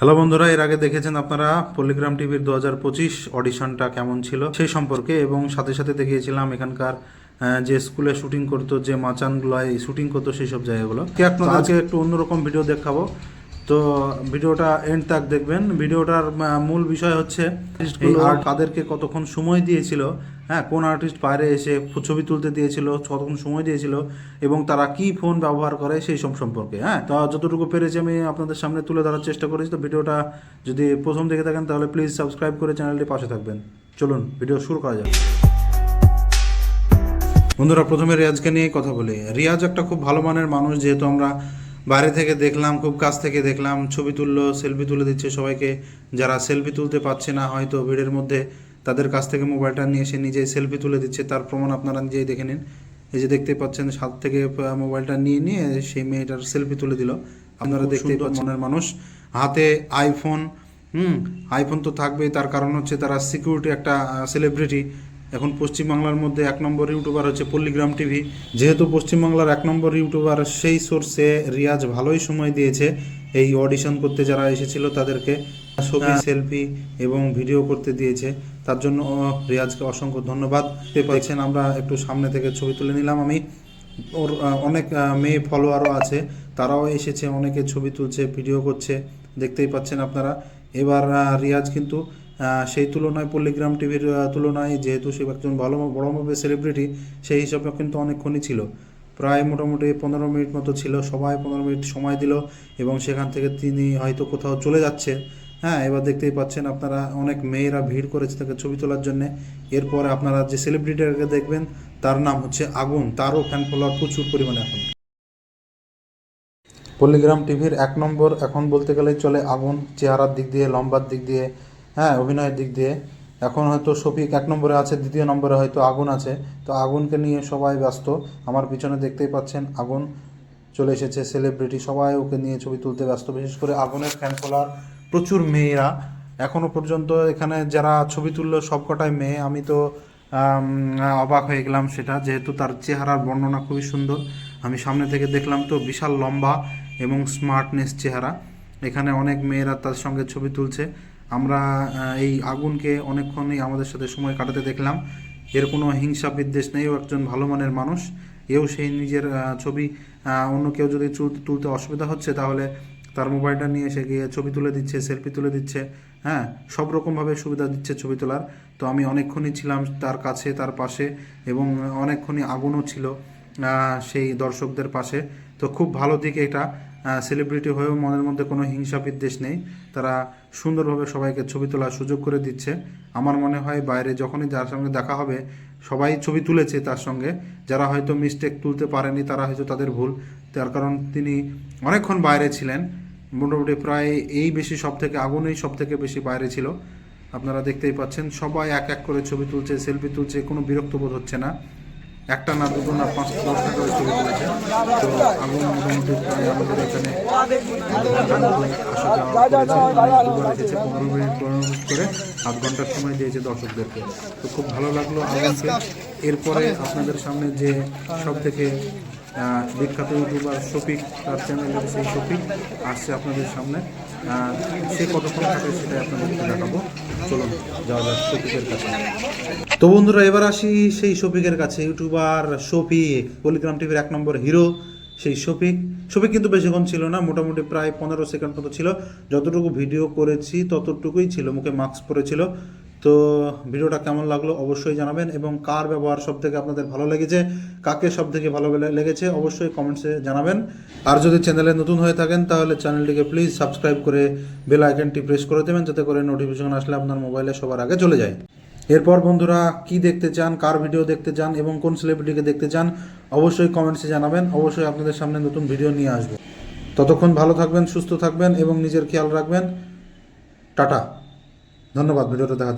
Hello বন্ধুরা এর আগে দেখেছেন আপনারা পল্লিগ্রাম টিভির দু হাজার পঁচিশ অডিশনটা কেমন ছিল সেই সম্পর্কে এবং সাথে সাথে দেখিয়েছিলাম এখানকার যে স্কুলে শুটিং করতো যে মাচানগুলোয় শুটিং করতো সেই সব জায়গাগুলো। আজকে একটু অন্যরকম ভিডিও দেখাবো। তো ভিডিওটা এন্ড তাক দেখবেন। ভিডিওটার মূল বিষয় হচ্ছে আর্ট তাদেরকে কতক্ষণ সময় দিয়েছিল হ্যাঁ কোন আর্টিস্ট বাইরে এসে ছবি তুলতে দিয়েছিল, কতক্ষণ সময় দিয়েছিল এবং তারা কি ফোন ব্যবহার করে সেই সব সম্পর্কে হ্যাঁ? তো যতটুকু পেরেছি আমি আপনাদের সামনে তুলে ধরার চেষ্টা করেছি। তো ভিডিওটা যদি প্রথম দেখে থাকেন, তাহলে প্লিজ সাবস্ক্রাইব করে চ্যানেলটি পাশে থাকবেন। চলুন ভিডিও শুরু করা যাক। বন্ধুরা, প্রথমে রিয়াজকে নিয়ে কথা বলি। রিয়াজ একটা খুব ভালো মানের মানুষ, যেহেতু আমরা বাইরে থেকে দেখলাম, খুব কাছ থেকে দেখলাম, ছবি তুললো সেলফি তুলে দিচ্ছে সবাইকে। যারা সেলফি তুলতে পারছে না, হয়তো ভিড়ের মধ্যে তাদের কাছ থেকে মোবাইলটা নিয়ে এসে নিজেই সেলফি তুলে দিচ্ছে। তার প্রমাণ আপনারা নিজেই দেখে নিন। এই যে দেখতে পাচ্ছেন সাত থেকে মোবাইলটা নিয়ে নিয়ে সেই মেয়েটার সেলফি তুলে দিল। আপনারা দেখতেই পাচ্ছেন মানুষ। হাতে আইফোন হুম আইফোন তো থাকবেই তার কারণ হচ্ছে তারা সিকিউরিটি একটা সেলিব্রিটি এখন পশ্চিমবাংলার মধ্যে এক নম্বর ইউটিউবার হচ্ছে পল্লিগ্রাম টিভি যেহেতু পশ্চিমবাংলার এক নম্বর ইউটিউবার সেই সোর্সে রিয়াজ ভালোই সময় দিয়েছে। এই অডিশন করতে যারা এসেছিল তাদেরকে। ছবি সেলফি এবং ভিডিও করতে দিয়েছে। তার জন্য রিয়াজকে অসংখ্য ধন্যবাদ। পাচ্ছেন আমরা একটু সামনে থেকে ছবি তুলে নিলাম আমি। ওর অনেক মেয়ে ফলোয়ারও আছে। তারাও এসেছে অনেকে ছবি তুলছে ভিডিও করছে। দেখতেই পাচ্ছেন আপনারা। এবার রিয়াজ কিন্তু সেই তুলনায় পল্লিগ্রাম টিভির তুলনায় যেহেতু সে একজন ভালো বড় মাপের সেলিব্রিটি সেই হিসাবে কিন্তু অনেকক্ষণই ছিল। প্রায় মোটামুটি পনেরো মিনিট মতো ছিল। সবাই পনেরো মিনিট সময় দিল এবং সেখান থেকে তিনি হয়তো কোথাও চলে যাচ্ছে। হ্যাঁ এবার দেখতেই পাচ্ছেন আপনারা অনেক মেয়েরা ভিড় করেছে তাকে ছবি তোলার জন্য। এরপরে আপনারা যে সেলিব্রিটিটাকে দেখবেন, তার নাম হচ্ছে আগুন। তারও ফ্যান ফলোয়ার প্রচুর পরিমাণে এখন। পল্লিগ্রাম টিভির এক নম্বর এখন বলতে গেলেই চলে আগুন। চেহারার দিক দিয়ে, লম্বার দিক দিয়ে হ্যাঁ অভিনয়ের দিক দিয়ে। এখন হয়তো শফিক এক নম্বরে আছে, দ্বিতীয় নম্বরে হয়তো আগুন আছে। তো আগুনকে নিয়ে সবাই ব্যস্ত। আমার পিছনে দেখতেই পাচ্ছেন আগুন। চলে এসেছে সেলিব্রিটি সবাই ওকে নিয়ে ছবি তুলতে ব্যস্ত। বিশেষ করে আগুনের ফ্যান ফলোয়ার প্রচুর মেয়েরা। এখনও পর্যন্ত এখানে যারা ছবি তুললো সবকটাই মেয়ে। আমি তো অবাক হয়ে গেলাম সেটা, যেহেতু তার চেহারার বর্ণনা খুবই সুন্দর। আমি সামনে থেকে দেখলাম তো বিশাল লম্বা এবং স্মার্টনেস চেহারা। এখানে অনেক মেয়েরা তার সঙ্গে ছবি তুলছে। আমরা এই আগুনকে অনেকক্ষণই আমাদের সাথে সময় কাটাতে দেখলাম। এর কোনো হিংসা বিদ্বেষ নেই, ও একজন ভালো মানের মানুষ। এও সেই নিজের ছবি অন্য কেউ যদি তুলতে অসুবিধা হচ্ছে তাহলে তার মোবাইলটা নিয়ে এসে গিয়ে ছবি তুলে দিচ্ছে সেলফি তুলে দিচ্ছে হ্যাঁ? সব রকমভাবে সুবিধা দিচ্ছে ছবি তোলার। তো আমি অনেকক্ষণই ছিলাম তার কাছে, তার পাশে এবং অনেকক্ষণই আগুনও ছিল সেই দর্শকদের পাশে। তো খুব ভালো দিক এটা। সেলিব্রিটি হয়েও মনের মধ্যে কোনো হিংসা বিদ্বেষ নেই। তারা সুন্দরভাবে সবাইকে ছবি তোলার সুযোগ করে দিচ্ছে। আমার মনে হয় বাইরে যখনই যার সঙ্গে দেখা হবে, সবাই ছবি তুলেছে তার সঙ্গে। যারা হয়তো মিস্টেক তুলতে পারেনি, তারা হয়তো তাদের ভুল। তার কারণ তিনি অনেকক্ষণ বাইরে ছিলেন। মোটামুটি প্রায় এই বেশি সব থেকে আগুনেই সব থেকে বেশি বাইরে ছিল। আপনারা দেখতেই পাচ্ছেন, সবাই এক এক করে ছবি তুলছে, সেলফি তুলছে, কোনো বিরক্ত বোধ হচ্ছে না। একটা না দুটো না পাঁচটা দশটা করে ছবি তুলেছে। তো আগুন মোটামুটি প্রায় আমাদের এখানে আসা পনেরো মিনিট পনেরো মিনিট করে আধ ঘণ্টার সময় দিয়েছে দর্শকদেরকে। তো খুব ভালো লাগল আগুনকে। এরপরে আপনাদের সামনে যে সব থেকে বিখ্যাত ইউটিউবার শফিক, তার চ্যানেলের সেই শফিক আসছে আপনাদের সামনে। সে কতক্ষণ থাকে সেটাই আপনাদেরকে দেখাবো। চলুন, যাওয়া যাক শফিকের কাছে। তো বন্ধুরা, এবার আসি সেই শফিকের কাছে। ইউটিউবার শফিক, পলিগ্রাম টিভির এক নম্বর হিরো, সেই শফিক। শফিক কিন্তু বেশিক্ষণ ছিল না, মোটামুটি প্রায় পনেরো সেকেন্ড মতো ছিল। যতটুকু ভিডিও করেছি ততটুকুই ছিল, মুখে মাস্ক পরেছিল। তো ভিডিওটা কেমন লাগল অবশ্যই জানাবেন এবং কার ব্যবহার সব থেকে আপনাদের ভালো লেগেছে, কাকে সব থেকে ভালো লেগেছে অবশ্যই কমেন্টসে জানাবেন। আর যদি চ্যানেলে নতুন হয়ে থাকেন তাহলে চ্যানেলটিকে প্লিজ সাবস্ক্রাইব করে বেল আইকনটি প্রেস করে দেবেন যাতে করে নোটিফিকেশন আসলে আপনার মোবাইলে সবার আগে চলে যায়। এরপর বন্ধুরা, কি দেখতে চান, কার ভিডিও দেখতে চান এবং কোন সেলিব্রিটিকে দেখতে চান অবশ্যই কমেন্টসে জানাবেন। অবশ্যই আপনাদের সামনে নতুন ভিডিও নিয়ে আসব। ততক্ষণ ভালো থাকবেন, সুস্থ থাকবেন এবং নিজের খেয়াল রাখবেন। টাটা। ধন্যবাদ, ভিডিওটা জন্য।